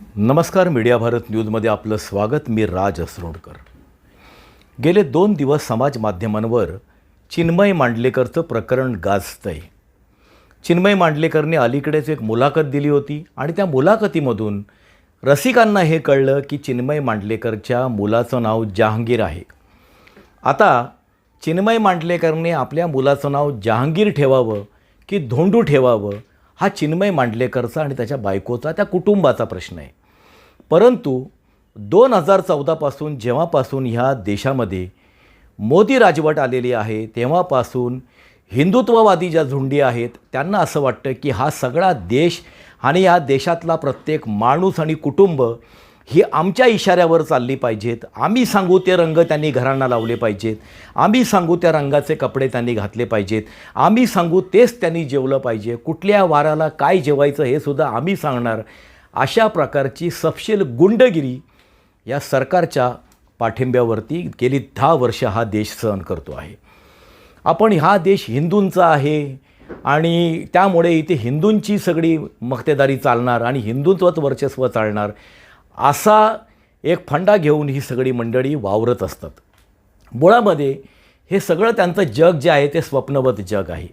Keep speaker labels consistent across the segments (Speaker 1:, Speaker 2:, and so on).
Speaker 1: नमस्कार मीडिया भारत न्यूजमध्ये आपलं स्वागत. मी राज असरोडकर. गेले दोन दिवस समाज माध्यमांवर चिन्मय मांडलेकरचं प्रकरण गाजतंय. चिन्मय मांडलेकरने अलीकडेच एक मुलाखत दिली होती आणि त्या मुलाखतीमधून रसिकांना हे कळलं की चिन्मय मांडलेकरच्या मुलाचं नाव जहांगीर आहे. आता चिन्मय मांडलेकरने आपल्या मुलाचं नाव जहांगीर ठेवावं की धोंडू ठेवावं हा चिन्मय मांडलेकरचा आणि त्याच्या बायकोचा त्या कुटुंबाचा प्रश्न आहे. परंतु दोन हजार चौदापासून जेव्हापासून ह्या देशामध्ये मोदी राजवट आलेली आहे तेव्हापासून हिंदुत्ववादी ज्या झुंडी आहेत त्यांना असं वाटतं की हा सगळा देश आणि या देशातला प्रत्येक माणूस आणि कुटुंब ही आमच्या इशाऱ्यावर चालली पाहिजेत. आम्ही सांगू ते रंग त्यांनी घरांना लावले पाहिजेत. आम्ही सांगू त्या रंगाचे कपडे त्यांनी घातले पाहिजेत. आम्ही सांगू तेच त्यांनी जेवलं पाहिजे. कुठल्या वाराला काय जेवायचं हे सुद्धा आम्ही सांगणार. अशा प्रकारची सपशेल गुंडगिरी या सरकारच्या पाठिंब्यावरती गेली दहा वर्ष हा देश सहन करतो आहे. आपण हा देश हिंदूंचा आहे आणि त्यामुळे इथे हिंदूंची सगळी मक्तेदारी चालणार आणि हिंदुत्वच वर्चस्व चालणार. असा एक फंडा घेऊन ही सगळी मंडळी वावरत असतात. मुळामध्ये हे सगळं त्यांचं जग जे आहे ते स्वप्नवत जग आहे.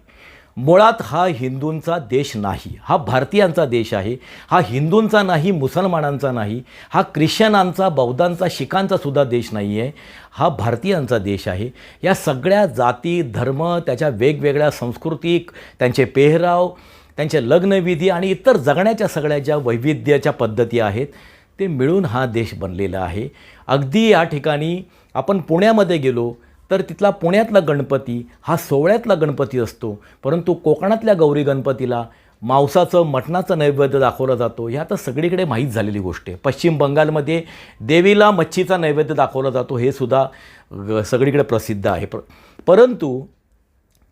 Speaker 1: मुळात हा हिंदूंचा देश नाही हा भारतीयांचा देश आहे हा हिंदूंचा नाही मुसलमानांचा नाही हा ख्रिश्चनांचा बौद्धांचा शिखांचा सुद्धा देश नाही आहे हा भारतीयांचा देश आहे. या सगळ्या जाती धर्म त्याच्या वेगवेगळ्या सांस्कृतिक त्यांचे पेहराव त्यांचे लग्नविधी आणि इतर जगण्याच्या सगळ्या ज्या वैविध्याच्या पद्धती आहेत ते मिळून हा देश बनलेला आहे. अगदी या ठिकाणी आपण पुण्यामध्ये गेलो तर तिथला पुण्यातला गणपती हा सोहळ्यातला गणपती असतो. परंतु कोकणातल्या गौरी गणपतीला मांसाचं मटणाचं नैवेद्य दाखवला जातो. ह्या आता सगळीकडे माहीत झालेली गोष्ट आहे. पश्चिम बंगालमध्ये देवीला मच्छीचा नैवेद्य दाखवला जातो. हे सुद्धा सगळीकडे प्रसिद्ध आहे. पर परंतु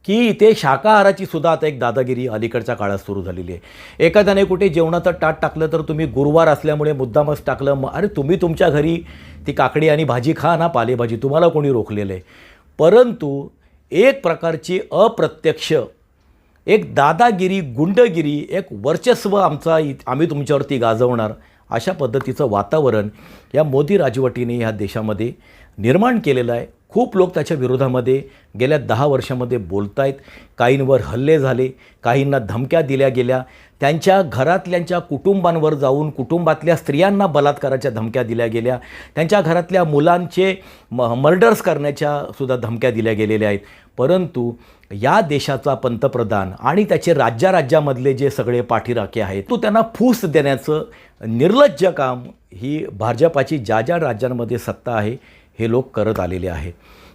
Speaker 1: की इथे शाकाहाराची सुद्धा आता एक दादागिरी अलीकडच्या काळात सुरू झालेली आहे. एखाद्याने कुठे जेवणाचं ताट टाकलं तर तुम्ही गुरुवार असल्यामुळे मुद्दामच टाकलं मग अरे तुम्ही तुमच्या घरी ती काकडी आणि भाजी खा ना पालेभाजी तुम्हाला कोणी रोखलेलं आहे. परंतु एक प्रकारची अप्रत्यक्ष एक दादागिरी गुंडगिरी एक वर्चस्व आमचा इ आम्ही तुमच्यावरती गाजवणार अशा पद्धतीचं वातावरण या मोदी राजवटीने ह्या देशामध्ये निर्माण केलेलं आहे. खूप लोक त्याच्या विरोधामध्ये गेल्या दहा वर्षामध्ये बोलत आहेत काहींवर हल्ले झाले काहींना धमक्या दिल्या गेल्या. त्यांच्या घरातल्यांच्या कुटुंबांवर जाऊन कुटुंबातल्या स्त्रियांना बलात्काराच्या धमक्या दिल्या गेल्या. त्यांच्या घरातल्या मुलांचे म मर्डर्स करण्याच्या सुद्धा धमक्या दिल्या गेलेल्या आहेत. परंतु या देशाचा पंतप्रधान आणि त्याचे राज्या राज्यामधले जे सगळे पाठीराखे आहेत तो त्यांना फूस देण्याचं निर्लज्ज काम ही भाजपाची ज्या ज्या राज्यांमध्ये सत्ता आहे हे लोक करत आलेले आहे.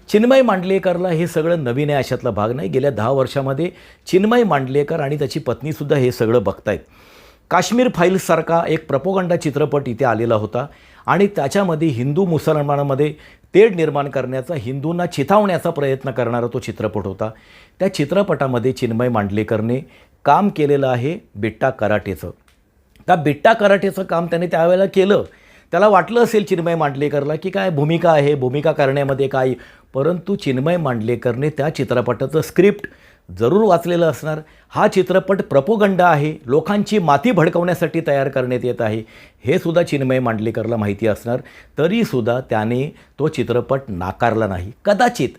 Speaker 1: चिन्मय मांडलेकरला हे सगळं नवीन आहे अशातला भाग नाही. गेल्या दहा वर्षामध्ये चिन्मय मांडलेकर आणि त्याची पत्नीसुद्धा हे सगळं बघतायत. काश्मीर फाईल्ससारखा एक प्रपोगंडा चित्रपट इथे आलेला होता आणि त्याच्यामध्ये हिंदू मुसलमानामध्ये तेढ निर्माण करण्याचा हिंदूंना चिथावण्याचा प्रयत्न करणारा तो चित्रपट होता. त्या चित्रपटामध्ये चिन्मय मांडलेकरने काम केलेलं आहे बिट्टा कराटेचं. त्या बिट्टा कराटेचं काम त्याने त्यावेळेला केलं. त्याला वाटलं असेल चिन्मय मांडलेकरला की काय भूमिका आहे भूमिका करण्यामध्ये काय. परंतु चिन्मय मांडलेकरने त्या चित्रपटाचं स्क्रिप्ट जरूर वाचलेलं असणार. हा चित्रपट प्रपोगंड आहे लोकांची माती भडकवण्यासाठी तयार करण्यात येत आहे हे सुद्धा चिन्मय मांडलेकरला माहिती असणार. तरीसुद्धा त्याने तो चित्रपट नाकारला नाही. कदाचित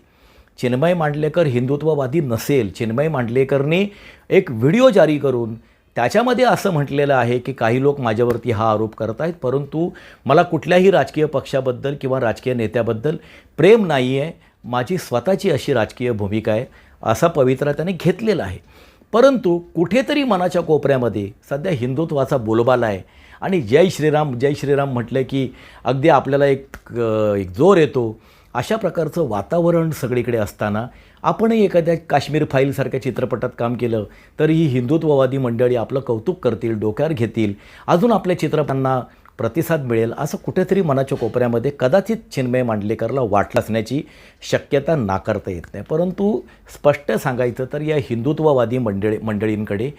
Speaker 1: चिन्मय मांडलेकर हिंदुत्ववादी नसेल. चिन्मय मांडलेकरने एक व्हिडिओ जारी करून त्याच्यामध्ये असं म्हटलेलं आहे की काही लोक माझ्यावरती हा आरोप करत आहेत परंतु मला कुठल्याही राजकीय पक्षाबद्दल किंवा राजकीय नेत्याबद्दल प्रेम नाही आहे. माझी स्वतःची अशी राजकीय भूमिका आहे असा पवित्रा त्याने घेतलेला आहे. परंतु कुठेतरी मनाच्या कोपऱ्यामध्ये सध्या हिंदुत्वाचा बोलबाला आहे आणि जय श्रीराम जय श्रीराम म्हटलं की अगदी आपल्याला एक एक जोर येतो. अशा प्रकारचं वातावरण सगळीकडे असताना आपणही एखाद्या काश्मीर फाईलसारख्या चित्रपटात काम केलं तर ही हिंदुत्ववादी मंडळी आपलं कौतुक करतील डोक्यावर घेतील. अजून आपल्या चित्रपटांना प्रतिसाद मिळेल असं कुठेतरी मनाच्या कोपऱ्यामध्ये कदाचित चिन्मय मांडलेकरला वाटलं असण्याची शक्यता नाकारता येत नाही. परंतु स्पष्ट सांगायचं तर या हिंदुत्ववादी मंडळी मंडळींकडे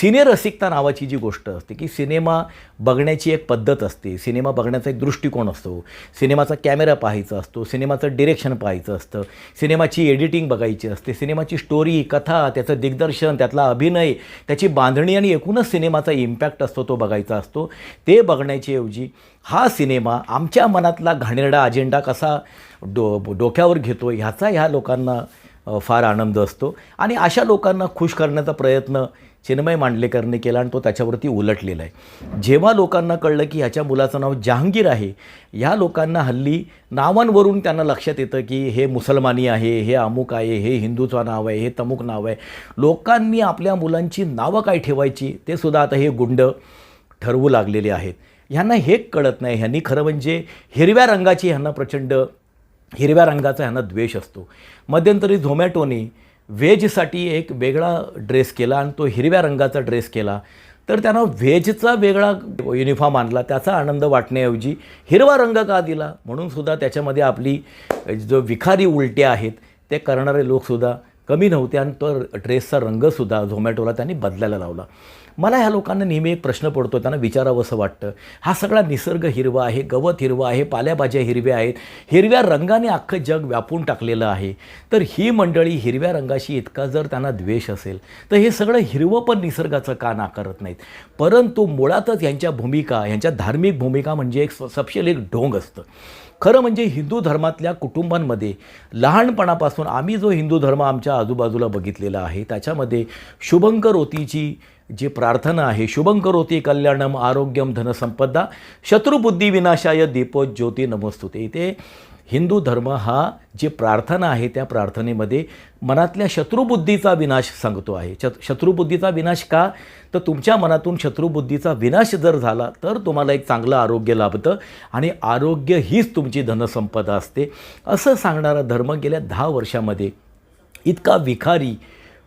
Speaker 1: सिनेरसिकता नावाची जी गोष्ट असते की सिनेमा बघण्याची एक पद्धत असते. सिनेमा बघण्याचा एक दृष्टिकोन असतो. सिनेमाचा कॅमेरा पाहायचा असतो. सिनेमाचं डिरेक्शन पाहायचं असतं. सिनेमाची एडिटिंग बघायची असते. सिनेमाची स्टोरी कथा त्याचं दिग्दर्शन त्यातला अभिनय त्याची बांधणी आणि एकूणच सिनेमाचा इम्पॅक्ट असतो तो बघायचा असतो. ते बघण्याची ऐवजी हा सिनेमा आमच्या मनातला घाणेरडा अजेंडा कसा डो डोक्यावर घेतो ह्याचा ह्या लोकांना फार आनंद असतो. आणि अशा लोकांना खुश करण्याचा प्रयत्न चिन्मय मांडलेकरने केला आणि तो त्याच्यावरती उलटलेला आहे. जेव्हा लोकांना कळलं की ह्याच्या मुलाचं नाव जहांगीर आहे ह्या लोकांना हल्ली नावांवरून त्यांना लक्षात येतं की हे मुसलमानी आहे हे अमुक आहे हे हिंदूचं नाव आहे हे तमुक नाव आहे. लोकांनी आपल्या मुलांची नावं काय ठेवायची? ते सुद्धा आता हे गुंड ठरवू लागलेले आहेत. ह्यांना हे कळत नाही. ह्यांनी खरं म्हणजे हिरव्या रंगाची ह्यांना प्रचंड हिरव्या रंगाचा ह्यांना द्वेष असतो. मध्यंतरी झोमॅटोने व्हेजसाठी एक वेगळा ड्रेस केला आणि तो हिरव्या रंगाचा ड्रेस केला. तर त्यांना व्हेजचा वेगळा युनिफॉर्म आणला. त्याचा आनंद वाटण्याऐवजी हिरवा रंग का दिला? म्हणून सुद्धा त्याच्यामध्ये आपली जो विखारी उलट्या आहेत ते करणारे लोकसुद्धा कमी नव्हते आणि तो ड्रेसचा रंगसुद्धा झोमॅटोला त्यांनी बदलायला लावला. मला ह्या लोकांना नेहमी एक प्रश्न पडतो त्यांना विचारावंसं वाटतं. हा सगळा निसर्ग हिरवा आहे गवत हिरवं आहे पाल्याभाज्या हिरव्या आहेत. हिरव्या रंगाने अख्खं जग व्यापून टाकलेलं आहे. तर ही मंडळी हिरव्या रंगाशी इतका जर त्यांना द्वेष असेल तर हे सगळं हिरवं पण निसर्गाचं का नाकारत नाहीत? परंतु मुळातच यांच्या भूमिका यांच्या धार्मिक भूमिका म्हणजे एक सपशेल एक ढोंग असतं. खरं म्हणजे हिंदू धर्मातल्या कुटुंबांमध्ये लहानपणापासून आम्ही जो हिंदू धर्म आमच्या आजूबाजूला बघितलेला आहे त्याच्यामध्ये शुभंकर ओतीची जी प्रार्थना आहे शुभंकरोती कल्याणम आरोग्यम धनसंपदा शत्रुबुद्धी विनाशाय दीपो नमस्तुते. नमोस्तुते इथे हिंदू धर्म हा जी प्रार्थना आहे त्या प्रार्थनेमध्ये मनातल्या शत्रुबुद्धीचा विनाश सांगतो आहे. श शत्रुबुद्धीचा विनाश का? तर तुमच्या मनातून शत्रुबुद्धीचा विनाश जर झाला तर तुम्हाला एक चांगलं आरोग्य लाभतं आणि आरोग्य हीच तुमची धनसंपदा असते. असं सांगणारा धर्म गेल्या दहा वर्षामध्ये इतका विखारी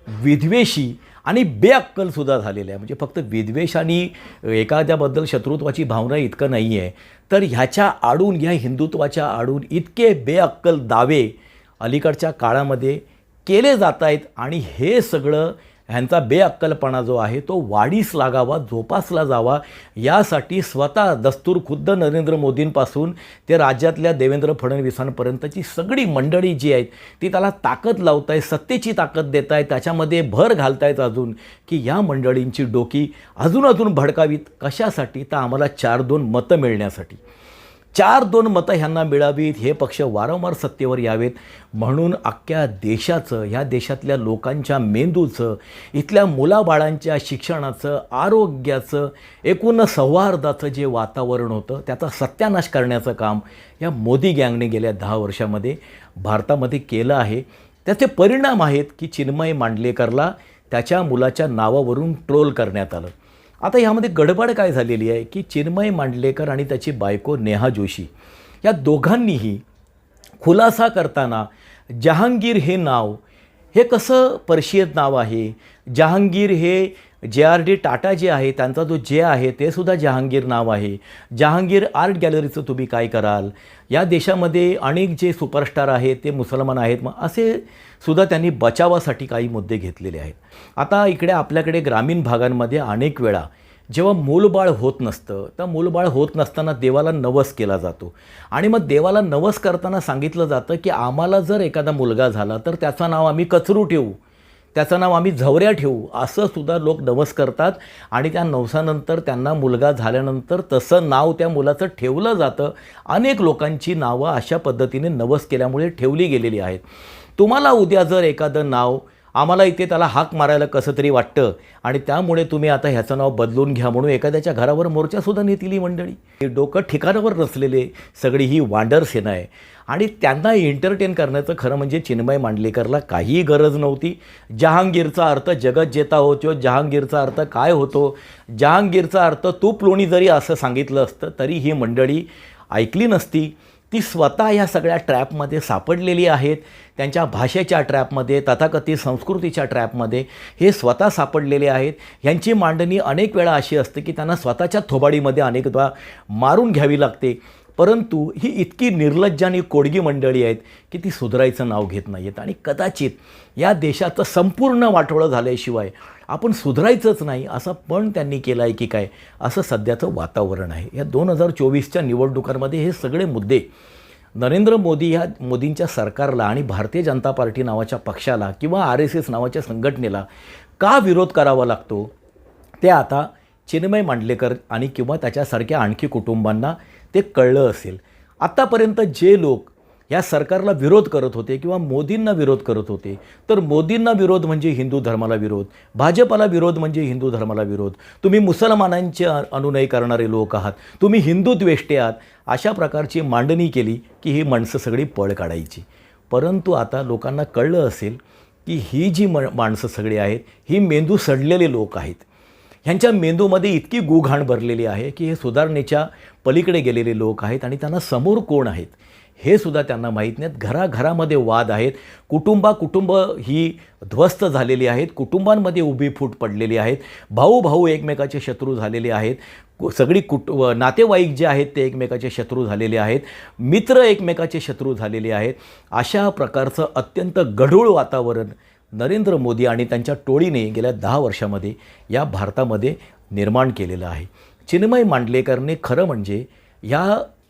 Speaker 1: विद्वेषी आणि बेअक्कलसुद्धा झालेलं आहे. म्हणजे फक्त विद्वेष आणि एखाद्याबद्दल शत्रुत्वाची भावना इतकं नाही आहे तर ह्याच्या आडून ह्या हिंदुत्वाच्या आडून इतके बेअक्कल दावे अलीकडच्या काळामध्ये केले जात आहेत आणि हे सगळं ह्यांचा बेअक्कलपणा जो आहे तो वाढीस लागावा जोपासला जावा. यासाठी स्वतः दस्तूर खुद्द नरेंद्र मोदींपासून ते राज्यातल्या देवेंद्र फडणवीसांपर्यंतची सगळी मंडळी जी आहेत ती त्याला ताकद लावत आहे सत्तेची ताकद देत आहे त्याच्यामध्ये भर घालतायत अजून की या मंडळींची डोकी अजून अजून भडकावीत. कशासाठी? तर आम्हाला चार दोन मतं मिळण्यासाठी. चार दोन मतं ह्यांना मिळावीत हे पक्ष वारंवार सत्तेवर यावेत. म्हणून अख्ख्या देशाचं ह्या देशातल्या लोकांच्या मेंदूचं इथल्या मुलाबाळांच्या शिक्षणाचं आरोग्याचं एकूण सौहार्दाचं जे वातावरण होतं त्याचा सत्यानाश करण्याचं काम या मोदी गँगने गेल्या दहा वर्षामध्ये भारतामध्ये केलं आहे. त्याचे परिणाम आहेत की चिन्मय मांडलेकरला त्याच्या मुलाच्या नावावरून ट्रोल करण्यात आलं. आता ह्यामध्ये गडबड काय झालेली आहे की चिन्मय मांडलेकर आणि त्याची बायको नेहा जोशी या दोघांनीही खुलासा करताना जहांगीर हे नाव हे कसं पर्शियत नाव आहे? जहांगीर हे जे आर डी टाटा जे आहे त्यांचा जो जे आहे ते सुद्धा जहांगीर नाव आहे. जहांगीर आर्ट गॅलरीचं तुम्ही काय कराल? या देशामध्ये अनेक जे सुपरस्टार आहेत ते मुसलमान आहेत मग असे सुद्धा त्यांनी बचावासाठी काही मुद्दे घेतलेले आहेत. आता इकडे आपल्याकडे ग्रामीण भागांमध्ये अनेक वेळा जेव्हा मूलबाळ होत नसतं तर मूलबाळ होत नसताना देवाला नवस केला जातो. आणि मग देवाला नवस करताना सांगितलं जातं की आम्हाला जर एखादा मुलगा झाला तर त्याचं नाव आम्ही कचरू ठेवू त्याचं नाव आम्ही झवऱ्या ठेवू असं सुद्धा लोक नवस करतात. आणि त्या नवसानंतर त्यांना मुलगा झाल्यानंतर तसं नाव त्या मुलाचं ठेवलं जातं. अनेक लोकांची नावं अशा पद्धतीने नवस केल्यामुळे ठेवली गेलेली आहेत. तुम्हाला उद्या जर एखादं नाव आम्हाला इथे त्याला हाक मारायला कसं तरी वाटतं आणि त्यामुळे तुम्ही आता ह्याचं नाव बदलून घ्या म्हणून एखाद्याच्या घरावर मोर्चासुद्धा नेतील ही मंडळी. डोकं ठिकाणावर नसलेले सगळी ही वांडर सेना आहे. आणि त्यांना एंटरटेन करण्याचं खरं म्हणजे चिन्मय मांडलेकरला काहीही गरज नव्हती. जहांगीरचा अर्थ जगत जेता होतो जहांगीरचा अर्थ काय होतो जहांगीरचा अर्थ तूप लोणी जरी असं सांगितलं असतं तरी ही मंडळी ऐकली नसती. ती स्वतः या सगळ्या ट्रॅपमध्ये सापडलेली आहेत. त्यांच्या भाषेच्या ट्रॅपमध्ये तथाकथित संस्कृतीच्या ट्रॅपमध्ये हे स्वतः सापडलेले आहेत. ह्यांची मांडणी अनेक वेळा अशी असते की त्यांना स्वतःच्या थोबाडीमध्ये अनेकदा मारून घ्यावी लागते. परंतु ही इतकी निर्लज्ज आणि कोडगी मंडळी आहेत की ती सुधारायचं नाव घेत नाही आहेत आणि कदाचित या देशाचं संपूर्ण वाटोळं झाल्याशिवाय आपण सुधारायचंच नाही असं पण त्यांनी केलं आहे की काय? असं सध्याचं वातावरण आहे. या दोन हजार चोवीसच्या निवडणुकांमध्ये हे सगळे मुद्दे नरेंद्र मोदी ह्या मोदींच्या सरकारला आणि भारतीय जनता पार्टी नावाच्या पक्षाला किंवा आर एस एस नावाच्या संघटनेला का विरोध करावा लागतो? ते आता चिन्मय मांडलेकर आणि किंवा त्याच्यासारख्या आणखी कुटुंबांना ते कळलं असेल. आत्तापर्यंत जे लोक या सरकारला विरोध करत होते किंवा मोदींना विरोध करत होते तर मोदींना विरोध म्हणजे हिंदू धर्माला विरोध भाजपला विरोध म्हणजे हिंदू धर्माला विरोध. तुम्ही मुसलमानांचे अनुनय करणारे लोक आहात तुम्ही हिंदू द्वेष्टे आहात अशा प्रकारची मांडणी केली की ही माणसं सगळी पळ काढायची. परंतु आता लोकांना कळलं असेल की ही जी म माणसं सगळी आहेत ही मेंदू सडलेले लोक आहेत. ह्यांच्या मेंदूमध्ये इतकी गुघाण भरलेली आहे की हे सुधारणेच्या पलीकडे गेलेले लोक आहेत आणि त्यांना समोर कोण आहेत? हे सुद्धा त्यांना माहीत नाहीत. घराघरामध्ये वाद आहेत. कुटुंबा कुटुंब ही ध्वस्त झालेली आहेत. कुटुंबांमध्ये उभी फूट पडलेली आहेत. भाऊ भाऊ एकमेकाचे शत्रू झालेले आहेत. सगळी कुट व नातेवाईक जे आहेत ते एकमेकाचे शत्रू झालेले आहेत. मित्र एकमेकाचे शत्रू झालेले आहेत. अशा प्रकारचं अत्यंत गढूळ वातावरण नरेंद्र मोदी आणि त्यांच्या टोळीने गेल्या दहा वर्षामध्ये या भारतामध्ये निर्माण केलेलं आहे. चिन्मय मांडलेकरने खरं म्हणजे या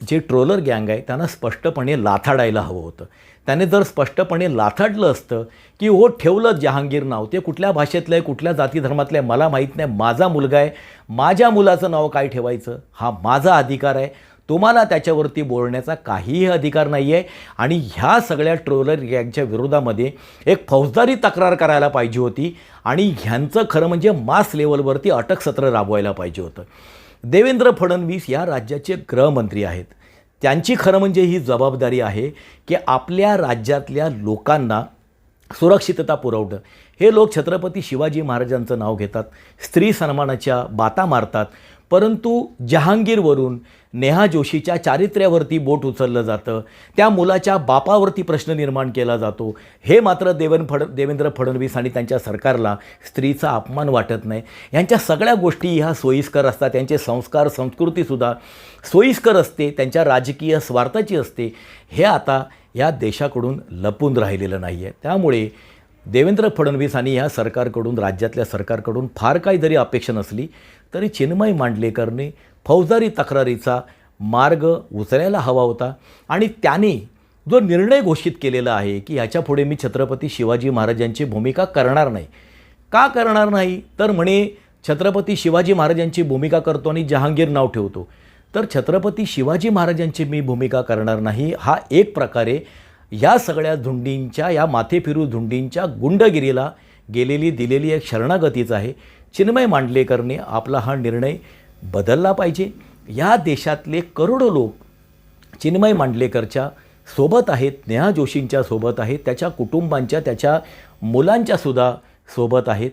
Speaker 1: जे ट्रोलर गँग आहे त्यांना स्पष्टपणे लाथाडायला हवं होतं. त्याने जर स्पष्टपणे लाथाडलं असतं की हो ठेवलं जहांगीर नाव ते कुठल्या भाषेतलं आहे कुठल्या जाती धर्मातलं आहे मला माहीत नाही माझा मुलगा आहे माझ्या मुलाचं नाव काय ठेवायचं? हा माझा अधिकार आहे तुम्हाला त्याच्यावरती बोलण्याचा काहीही अधिकार नाही आहे आणि ह्या सगळ्या ट्रोलर गँगच्या विरोधामध्ये एक फौजदारी तक्रार करायला पाहिजे होती. आणि ह्यांचं खरं म्हणजे मास लेवलवरती अटक सत्र राबवायला पाहिजे होतं. देवेंद्र फडणवीस या राज्याचे गृहमंत्री आहेत. त्यांची खरं म्हणजे ही जबाबदारी आहे की आपल्या राज्यातल्या लोकांना सुरक्षितता पुरवणं. हे लोक छत्रपती शिवाजी महाराजांचं नाव घेतात. स्त्री सन्मानाच्या बाता मारतात. परंतु जहांगीरवरून नेहा जोशीच्या चारित्र्यावरती बोट उचललं जातं. त्या मुलाच्या बापावरती प्रश्न निर्माण केला जातो. हे मात्र देवन फड देवेंद्र फडणवीस आणि त्यांच्या सरकारला स्त्रीचा अपमान वाटत नाही. यांच्या सगळ्या गोष्टी ह्या सोयीस्कर असतात. त्यांचे संस्कार संस्कृतीसुद्धा सोयीस्कर असते. त्यांच्या राजकीय स्वार्थाची असते. हे आता या देशाकडून लपून राहिलेलं नाही आहे त्यामुळे देवेंद्र फडणवीस आणि ह्या सरकारकडून राज्यातल्या सरकारकडून फार काही जरी अपेक्षा नसली तरी चिन्मय मांडलेकरने फौजदारी तक्रारीचा मार्ग उचलायला हवा होता. आणि त्याने जो निर्णय घोषित केलेला आहे की ह्याच्यापुढे मी छत्रपती शिवाजी महाराजांची भूमिका करणार नाही. का करणार नाही? तर म्हणे छत्रपती शिवाजी महाराजांची भूमिका करतो आणि जहांगीर नाव ठेवतो. तर छत्रपती शिवाजी महाराजांची मी भूमिका करणार नाही हा एक प्रकारे या सगळ्या झुंडींच्या या माथेफिरू झुंडींच्या गुंडगिरीला गेलेली दिलेली एक शरणागतीच आहे. चिन्मय मांडलेकरने आपला हा निर्णय बदलला पाहिजे. या देशातले करोडो लोक चिन्मय मांडलेकरच्या सोबत आहेत नेहा जोशींच्या सोबत आहेत त्याच्या कुटुंबांच्या त्याच्या मुलांच्यासुद्धा सोबत आहेत.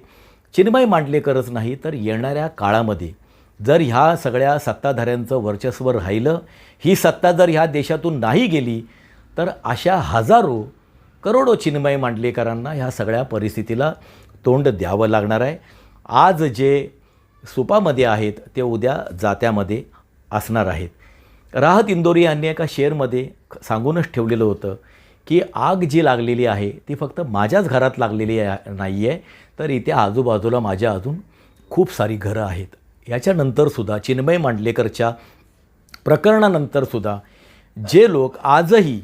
Speaker 1: चिन्मय मांडलेकरच नाही तर येणाऱ्या काळामध्ये जर ह्या सगळ्या सत्ताधाऱ्यांचं वर्चस्व राहिलं ही सत्ता जर ह्या देशातून नाही गेली तर अशा हजारो करोडो चिन्मय मांडलेकरांना ह्या सगळ्या परिस्थितीला तोंड द्यावं लागणार आहे. आज जे सुपामध्ये आहेत ते उद्या जात्यामध्ये असणार आहेत. राहत इंदोरी यांनी एका शेअरमध्ये सांगूनच ठेवलेलं होतं की आग जी लागलेली आहे ती फक्त माझ्याच घरात लागलेली नाही आहे तर इथे आजूबाजूला माझ्या अजून खूप सारी घरं आहेत. याच्यानंतरसुद्धा चिन्मय मांडलेकरच्या प्रकरणानंतरसुद्धा जे लोक आजही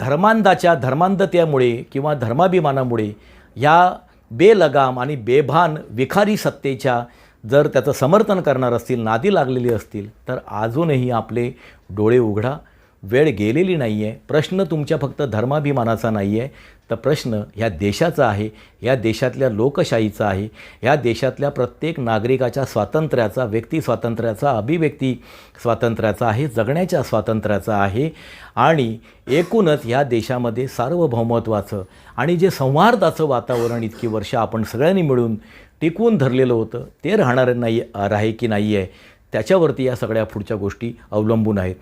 Speaker 1: धर्मांधाच्या धर्मांधतेमुळे किंवा धर्माभिमानामुळे या बेलगाम आणि बेभान विखारी सत्तेच्या जर त्याचं समर्थन करणार असतील नादी लागलेली असतील तर अजूनही आपले डोळे उघडा. वेळ गेलेली नाही आहे प्रश्न तुमच्या फक्त धर्माभिमानाचा नाही आहे तर प्रश्न ह्या देशाचा आहे या देशातल्या लोकशाहीचा आहे या देशातल्या प्रत्येक नागरिकाच्या स्वातंत्र्याचा व्यक्ती स्वातंत्र्याचा अभिव्यक्ती स्वातंत्र्याचा आहे जगण्याच्या स्वातंत्र्याचा आहे. आणि एकूणच ह्या देशामध्ये सार्वभौमत्वाचं आणि जे संवादाचं वातावरण इतकी वर्ष आपण सगळ्यांनी मिळून टिकवून धरलेलं होतं ते राहणार नाही राहे की नाही आहे त्याच्यावरती या सगळ्या पुढच्या गोष्टी अवलंबून आहेत.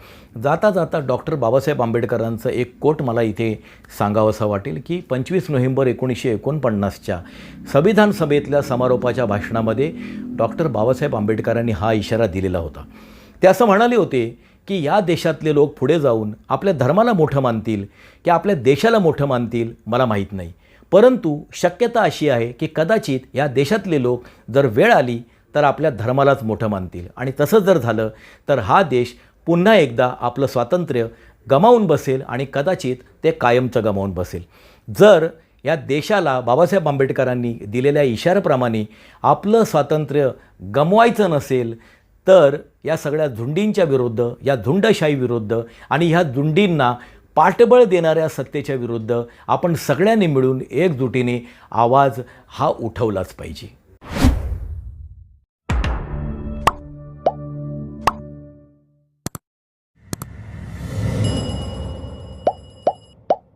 Speaker 1: जाता जाता डॉक्टर बाबासाहेब आंबेडकरांचं एक कोट मला इथे सांगावंसं वाटेल की पंचवीस नोव्हेंबर एकोणीसशे एकोणपन्नासच्या संविधान सभेतल्या समारोपाच्या भाषणामध्ये डॉक्टर बाबासाहेब आंबेडकरांनी हा इशारा दिलेला होता. ते असं म्हणाले होते की या देशातले लोक पुढे जाऊन आपल्या धर्माला मोठं मानतील की आपल्या देशाला मोठं मानतील मला माहीत नाही. परंतु शक्यता अशी आहे की कदाचित या देशातले लोक जर वेळ आली तर आपल्या धर्मालाच मोठं मानतील. आणि तसं जर झालं तर हा देश पुन्हा एकदा आपलं स्वातंत्र्य गमावून बसेल आणि कदाचित ते कायमचं गमावून बसेल. जर या देशाला बाबासाहेब आंबेडकरांनी दिलेल्या इशाऱ्याप्रमाणे आपलं स्वातंत्र्य गमवायचं नसेल तर या सगळ्या झुंडींच्या विरुद्ध या झुंडशाही विरुद्ध आणि ह्या झुंडींना पाठबळ देणाऱ्या सत्तेच्या विरुद्ध आपण सगळ्यांनी मिळून एकजुटीने आवाज हा उठवलाच पाहिजे.